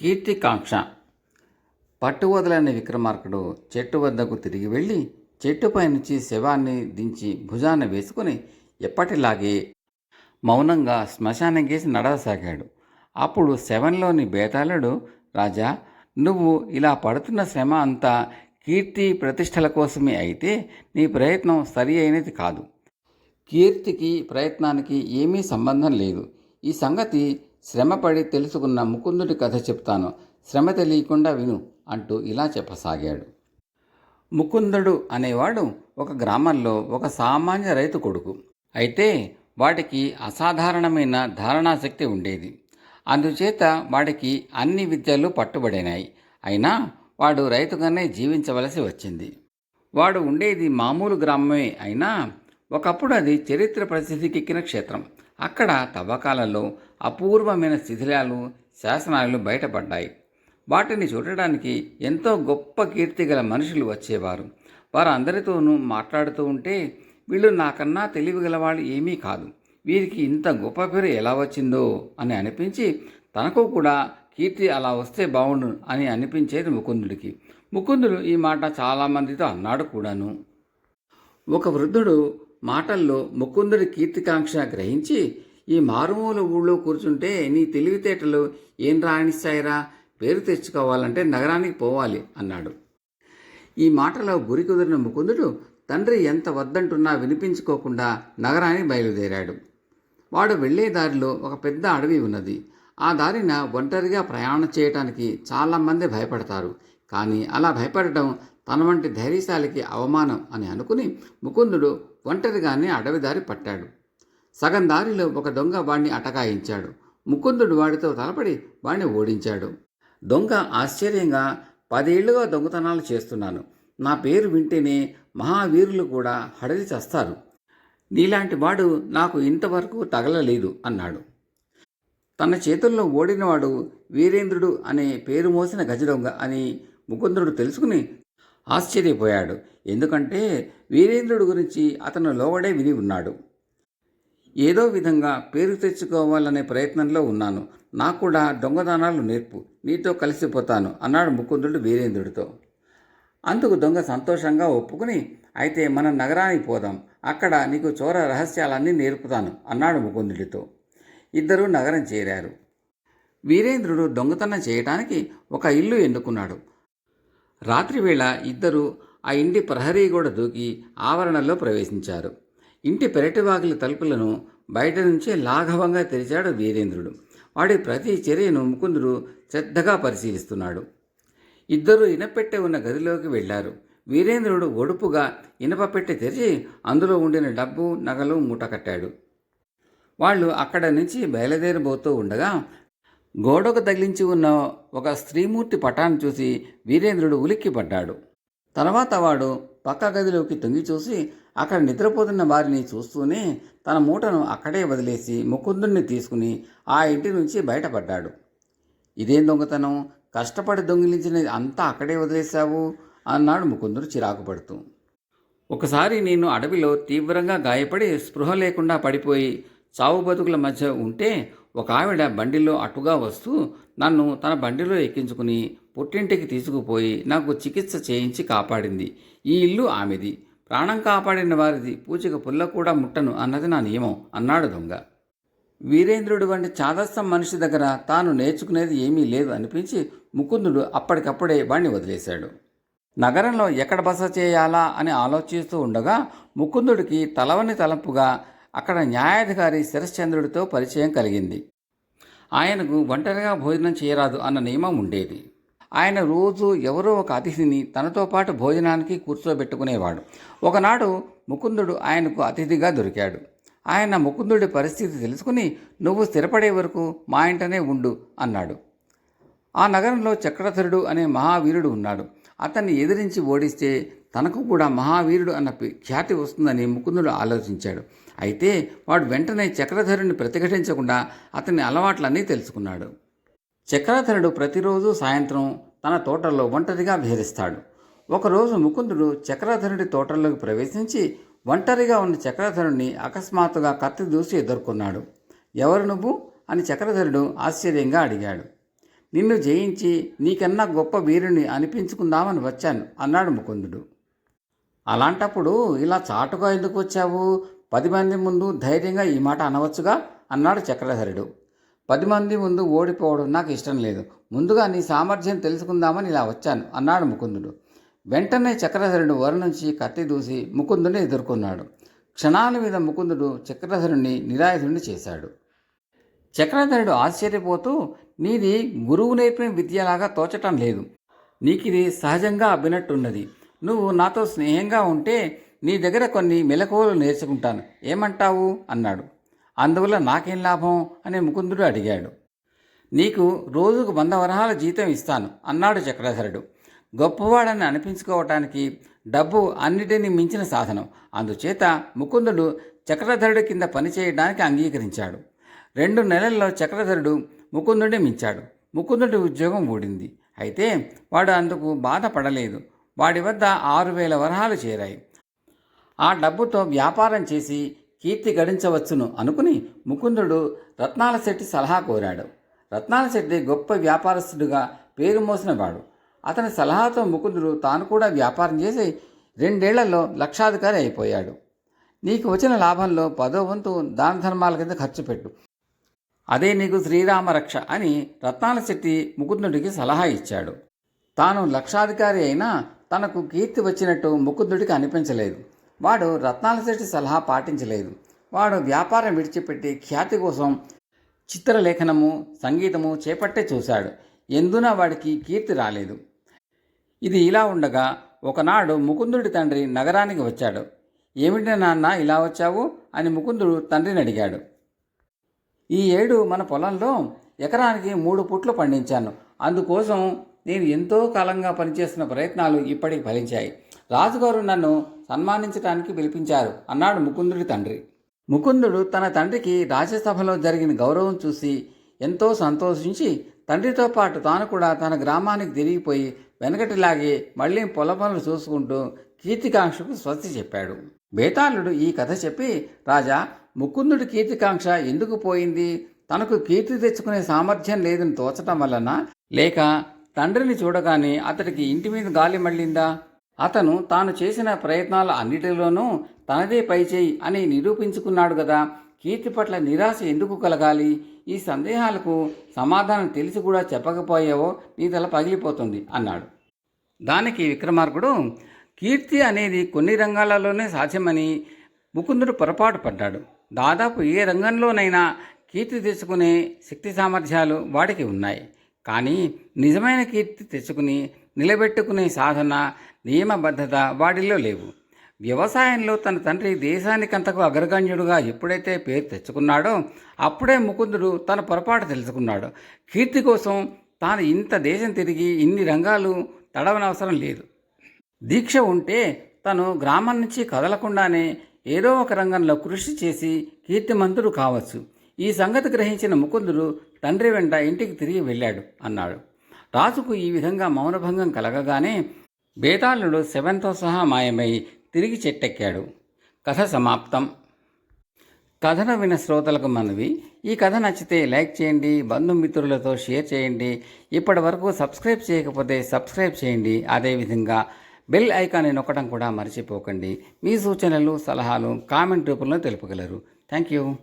కీర్తికాంక్ష. పట్టు వదలని విక్రమార్కుడు చెట్టు వద్దకు తిరిగి వెళ్ళి చెట్టుపై నుంచి శవాన్ని దించి భుజాన వేసుకుని ఎప్పటిలాగే మౌనంగా శ్మశానం గీసి నడవసాగాడు. అప్పుడు శవంలోని బేతాళుడు రాజా నువ్వు ఇలా పడుతున్న శ్రమ అంతా కీర్తి ప్రతిష్టల కోసమే అయితే నీ ప్రయత్నం సరి అయినది కాదు. కీర్తికి ప్రయత్నానికి ఏమీ సంబంధం లేదు. ఈ సంగతి శ్రమపడి తెలుసుకున్న ముకుందుడి కథ చెప్తాను. శ్రమ తెలియకుండా విను అంటూ ఇలా చెప్పసాగాడు. ముకుందుడు అనేవాడు ఒక గ్రామంలో ఒక సామాన్య రైతు కొడుకు. అయితే వాడికి అసాధారణమైన ధారణాశక్తి ఉండేది. అందుచేత వాడికి అన్ని విద్యలు పట్టుబడినాయి. అయినా వాడు రైతుగానే జీవించవలసి వచ్చింది. వాడు ఉండేది మామూలు గ్రామమే అయినా ఒకప్పుడు అది చరిత్ర ప్రసిద్ధికెక్కిన క్షేత్రం. అక్కడ తవ్వకాలలో అపూర్వమైన శిథిలాలు శాసనాలు బయటపడ్డాయి. వాటిని చూడడానికి ఎంతో గొప్ప కీర్తి గల మనుషులు వచ్చేవారు. వారందరితోనూ మాట్లాడుతూ ఉంటే వీళ్ళు నాకన్నా తెలివి గలవాళ్ళు ఏమీ కాదు. వీరికి ఇంత గొప్ప పేరు ఎలా వచ్చిందో అని అనిపించి తనకు కూడా కీర్తి అలా వస్తే బాగుండు అని అనిపించేది ముకుందుడికి. ముకుందుడు ఈ మాట చాలామందితో అన్నాడు కూడాను. ఒక వృద్ధుడు మాటల్లో ముకుందుడి కీర్తికాంక్ష గ్రహించి ఈ మారుమూల ఊళ్ళో కూర్చుంటే నీ తెలివితేటలు ఏం రాణిస్తాయిరా? పేరు తెచ్చుకోవాలంటే నగరానికి పోవాలి అన్నాడు. ఈ మాటలో గురి కుదిరిన ముకుందుడు తండ్రి ఎంత వద్దంటున్నా వినిపించుకోకుండా నగరానికి బయలుదేరాడు. వాడు వెళ్ళే దారిలో ఒక పెద్ద అడవి ఉన్నది. ఆ దారిన ఒంటరిగా ప్రయాణం చేయటానికి చాలామంది భయపడతారు. కానీ అలా భయపడటం తన వంటి ధైర్యశాలికి అవమానం అని అనుకుని ముకుందుడు ఒంటరిగానే అడవి దారి పట్టాడు. సగం దారిలో ఒక దొంగ వాణ్ణి అటకాయించాడు. ముకుందుడు వాడితో తలపడి వాణ్ణి ఓడించాడు. దొంగ ఆశ్చర్యంగా పదేళ్ళుగా దొంగతనాలు చేస్తున్నాను. నా పేరు వింటేనే మహావీరులు కూడా హడలి చస్తారు. నీలాంటి వాడు నాకు ఇంతవరకు తగలలేదు అన్నాడు. తన చేతుల్లో ఓడినవాడు వీరేంద్రుడు అనే పేరు మోసిన గజదొంగ అని ముకుందుడు తెలుసుకుని ఆశ్చర్యపోయాడు. ఎందుకంటే వీరేంద్రుడు గురించి అతను లోవడే విని ఉన్నాడు. ఏదో విధంగా పేరు తెచ్చుకోవాలనే ప్రయత్నంలో ఉన్నాను. నాకు కూడా దొంగదానాలు నేర్పు. నీతో కలిసిపోతాను అన్నాడు ముకుందుడు వీరేంద్రుడితో. అందుకు దొంగ సంతోషంగా ఒప్పుకుని అయితే మనం నగరానికి పోదాం. అక్కడ నీకు చోర రహస్యాలన్నీ నేర్పుతాను అన్నాడు ముకుందుడితో. ఇద్దరూ నగరం చేరారు. వీరేంద్రుడు దొంగతనం చేయటానికి ఒక ఇల్లు ఎన్నుకున్నాడు. రాత్రివేళ ఇద్దరు ఆ ఇంటి ప్రహరీ గోడ దూకి ఆవరణలో ప్రవేశించారు. ఇంటి పెరటివాకిలి తలుపులను బయట నుంచే లాఘవంగా తెరిచాడు వీరేంద్రుడు. వాడి ప్రతి చర్యను ముకుందుడు శ్రద్ధగా పరిశీలిస్తున్నాడు. ఇద్దరు ఇనపెట్టె ఉన్న గదిలోకి వెళ్ళారు. వీరేంద్రుడు ఒడుపుగా ఇనప పెట్టె తెరిచి అందులో ఉండిన డబ్బు నగలు మూటకట్టాడు వాళ్ళు అక్కడ నుంచి బయలుదేరబోతూ ఉండగా గోడకు తగిలించి ఉన్న ఒక స్త్రీమూర్తి పటాన్ని చూసి వీరేంద్రుడు ఉలిక్కిపడ్డాడు. తర్వాత వాడు పక్క గదిలోకి తొంగి చూసి అక్కడ నిద్రపోతున్న వారిని చూస్తూనే తన మూటను అక్కడే వదిలేసి ముకుందుణ్ణి తీసుకుని ఆ ఇంటి నుంచి బయటపడ్డాడు. ఇదేం దొంగతనం? కష్టపడి దొంగిలించినది అంతా అక్కడే వదిలేశావు? అన్నాడు ముకుందుడు చిరాకు పడుతూ. ఒకసారి నేను అడవిలో తీవ్రంగా గాయపడి స్పృహ లేకుండా పడిపోయి చావు బతుకుల మధ్య ఉంటే ఒక ఆవిడ బండిలో అటుగా వస్తూ నన్ను తన బండిలో ఎక్కించుకుని పుట్టింటికి తీసుకుపోయి నాకు చికిత్స చేయించి కాపాడింది. ఈ ఇల్లు ఆమెది. ప్రాణం కాపాడిన వారిది. పూచిక పుల్ల కూడా ముట్టను అన్నది నా నియమం అన్నాడు దొంగ. వీరేంద్రుడు వంటి చాదస్సం మనిషి దగ్గర తాను నేర్చుకునేది ఏమీ లేదు అనిపించి ముకుందుడు అప్పటికప్పుడే వాణ్ణి వదిలేశాడు. నగరంలో ఎక్కడ బస చేయాలా అని ఆలోచిస్తూ ఉండగా ముకుందుడికి తలవని తలంపుగా అక్కడ న్యాయాధికారి శరశ్చంద్రుడితో పరిచయం కలిగింది. ఆయనకు ఒంటరిగా భోజనం చేయరాదు అన్న నియమం ఉండేది. ఆయన రోజు ఎవరో ఒక అతిథిని తనతో పాటు భోజనానికి కూర్చోబెట్టుకునేవాడు. ఒకనాడు ముకుందుడు ఆయనకు అతిథిగా దొరికాడు. ఆయన ముకుందుడి పరిస్థితి తెలుసుకుని నువ్వు స్థిరపడే వరకు మా ఇంటనే ఉండు అన్నాడు. ఆ నగరంలో చక్రధరుడు అనే మహావీరుడు ఉన్నాడు. అతన్ని ఎదిరించి ఓడిస్తే తనకు కూడా మహావీరుడు అన్న ఖ్యాతి వస్తుందని ముకుందుడు ఆలోచించాడు. అయితే వాడు వెంటనే చక్రధరుని ప్రతిఘటించకుండా అతని అలవాట్లన్నీ తెలుసుకున్నాడు. చక్రధరుడు ప్రతిరోజు సాయంత్రం తన తోటల్లో ఒంటరిగా విహరిస్తాడు. ఒకరోజు ముకుందుడు చక్రధరుడి తోటల్లోకి ప్రవేశించి ఒంటరిగా ఉన్న చక్రధరుణ్ణి అకస్మాత్తుగా కత్తి దూసి ఎదుర్కొన్నాడు. ఎవరు నువ్వు? అని చక్రధరుడు ఆశ్చర్యంగా అడిగాడు. నిన్ను జయించి నీకన్నా గొప్ప వీరుని అనిపించుకుందామని వచ్చాను అన్నాడు ముకుందుడు. అలాంటప్పుడు ఇలా చాటుగా ఎందుకు వచ్చావు? పది మంది ముందు ధైర్యంగా ఈ మాట అనవచ్చుగా? అన్నాడు చక్రధరుడు. పది మంది ముందు ఓడిపోవడం నాకు ఇష్టం లేదు. ముందుగా నీ సామర్థ్యం తెలుసుకుందామని ఇలా వచ్చాను అన్నాడు ముకుందుడు. వెంటనే చక్రధరుడు వరు నుంచి కత్తి దూసి ముకుందుని ఎదుర్కొన్నాడు. క్షణాల మీద ముకుందుడు చక్రధరుణ్ణి నిరాయుధుణ్ణి చేశాడు. చక్రధరుడు ఆశ్చర్యపోతూ నీది గురువు నేర్పిన విద్యలాగా తోచటం లేదు. నీకిది సహజంగా అబ్బినట్టున్నది. నువ్వు నాతో స్నేహంగా ఉంటే నీ దగ్గర కొన్ని మెలకువలు నేర్చుకుంటాను. ఏమంటావు? అన్నాడు. అందువల్ల నాకేం లాభం? అని ముకుందుడు అడిగాడు. నీకు రోజుకు వంద వరహాల జీతం ఇస్తాను అన్నాడు చక్రధరుడు. గొప్పవాడని అనిపించుకోవటానికి డబ్బు అన్నిటినీ మించిన సాధనం. అందుచేత ముకుందుడు చక్రధరుడి కింద పనిచేయడానికి అంగీకరించాడు. రెండు నెలల్లో చక్రధరుడు ముకుందుడిని మించాడు. ముకుందుడి ఉద్యోగం ఊడింది. అయితే వాడు అందుకు బాధపడలేదు. వాడి వద్ద ఆరు వేల వరహాలు చేరాయి. ఆ డబ్బుతో వ్యాపారం చేసి కీర్తి గడించవచ్చును అనుకుని ముకుందుడు రత్నాల శెట్టి సలహా కోరాడు. రత్నాల శెట్టి గొప్ప వ్యాపారస్తుడిగా పేరు మోసినవాడు. అతని సలహాతో ముకుందుడు తాను కూడా వ్యాపారం చేసి రెండేళ్ళలో లక్షాధికారి అయిపోయాడు. నీకు వచ్చిన లాభంలో పదో వంతు దాన ధర్మాల కింద ఖర్చు పెట్టు. అదే నీకు శ్రీరామ రక్ష అని రత్నాల శెట్టి ముకుందుడికి సలహా ఇచ్చాడు. తాను లక్షాధికారి అయినా తనకు కీర్తి వచ్చినట్టు ముకుందుడికి అనిపించలేదు. వాడు రత్నాల శెట్టి సలహా పాటించలేదు. వాడు వ్యాపారం విడిచిపెట్టి ఖ్యాతి కోసం చిత్రలేఖనము సంగీతము చేపట్టే చూశాడు. ఎందున వాడికి కీర్తి రాలేదు. ఇది ఇలా ఉండగా ఒకనాడు ముకుందుడి తండ్రి నగరానికి వచ్చాడు. ఏమిటి నాన్న ఇలా వచ్చావు? అని ముకుందుడు తండ్రిని అడిగాడు. ఈ ఏడు మన పొలంలో ఎకరానికి మూడు పుట్లు పండించాను. అందుకోసం నేను ఎంతో కాలంగా పనిచేస్తున్న ప్రయత్నాలు ఇప్పటికి ఫలించాయి. రాజుగారు నన్ను సన్మానించడానికి పిలిపించారు అన్నాడు ముకుందుడి తండ్రి. ముకుందుడు తన తండ్రికి రాజ్యసభలో జరిగిన గౌరవం చూసి ఎంతో సంతోషించి తండ్రితో పాటు తాను కూడా తన గ్రామానికి తిరిగిపోయి వెనకటిలాగే మళ్ళీ పొల పనులు చూసుకుంటూ కీర్తికాంక్షకు స్వస్తి చెప్పాడు. బేతాళుడు ఈ కథ చెప్పి రాజా ముకుందుడి కీర్తికాంక్ష ఎందుకు పోయింది? తనకు కీర్తి తెచ్చుకునే సామర్థ్యం లేదని తోచటం వలన లేక తండ్రిని చూడగానే అతడికి ఇంటి మీద గాలి మళ్ళిందా? అతను తాను చేసిన ప్రయత్నాల అన్నిటిలోనూ తనదే పైచేయి అని నిరూపించుకున్నాడు కదా కీర్తి పట్ల నిరాశ ఎందుకు కలగాలి? ఈ సందేహాలకు సమాధానం తెలిసి కూడా చెప్పకపోయావో నీ తల పగిలిపోతుంది అన్నాడు. దానికి విక్రమార్కుడు కీర్తి అనేది కొన్ని రంగాలలోనే సాధ్యమని ముకుందుడు పొరపాటు పడ్డాడు. దాదాపు ఏ రంగంలోనైనా కీర్తి తెచ్చుకునే శక్తి సామర్థ్యాలు వాడికి ఉన్నాయి. కానీ నిజమైన కీర్తి తెచ్చుకుని నిలబెట్టుకునే సాధన నియమబద్ధత వాడిలో లేవు. వ్యవసాయంలో తన తండ్రి దేశానికంతకు అగ్రగణ్యుడుగా ఎప్పుడైతే పేరు తెచ్చుకున్నాడో అప్పుడే ముకుందుడు తన పొరపాటు తెలుసుకున్నాడు. కీర్తి కోసం తాను ఇంత దేశం తిరిగి ఇన్ని రంగాలు తడవనవసరం లేదు. దీక్ష ఉంటే తను గ్రామం నుంచి కదలకుండానే ఏదో ఒక రంగంలో కృషి చేసి కీర్తిమంతుడు కావచ్చు. ఈ సంగతి గ్రహించిన ముకుందుడు తండ్రి వెంట ఇంటికి తిరిగి వెళ్ళాడు అన్నాడు. రాజుకు ఈ విధంగా మౌనభంగం కలగగానే బేతాళుడు శవంతో సహా మాయమై తిరిగి చెట్టెక్కాడు. కథ సమాప్తం. కథను విన శ్రోతలకు మనవి. ఈ కథ నచ్చితే లైక్ చేయండి బంధుమిత్రులతో షేర్ చేయండి. ఇప్పటి వరకు సబ్స్క్రైబ్ చేయకపోతే సబ్స్క్రైబ్ చేయండి. అదేవిధంగా బెల్ ఐకాన్ని నొక్కడం కూడా మర్చిపోకండి. మీ సూచనలు సలహాలు కామెంట్ రూపంలో తెలుపగలరు. Thank you.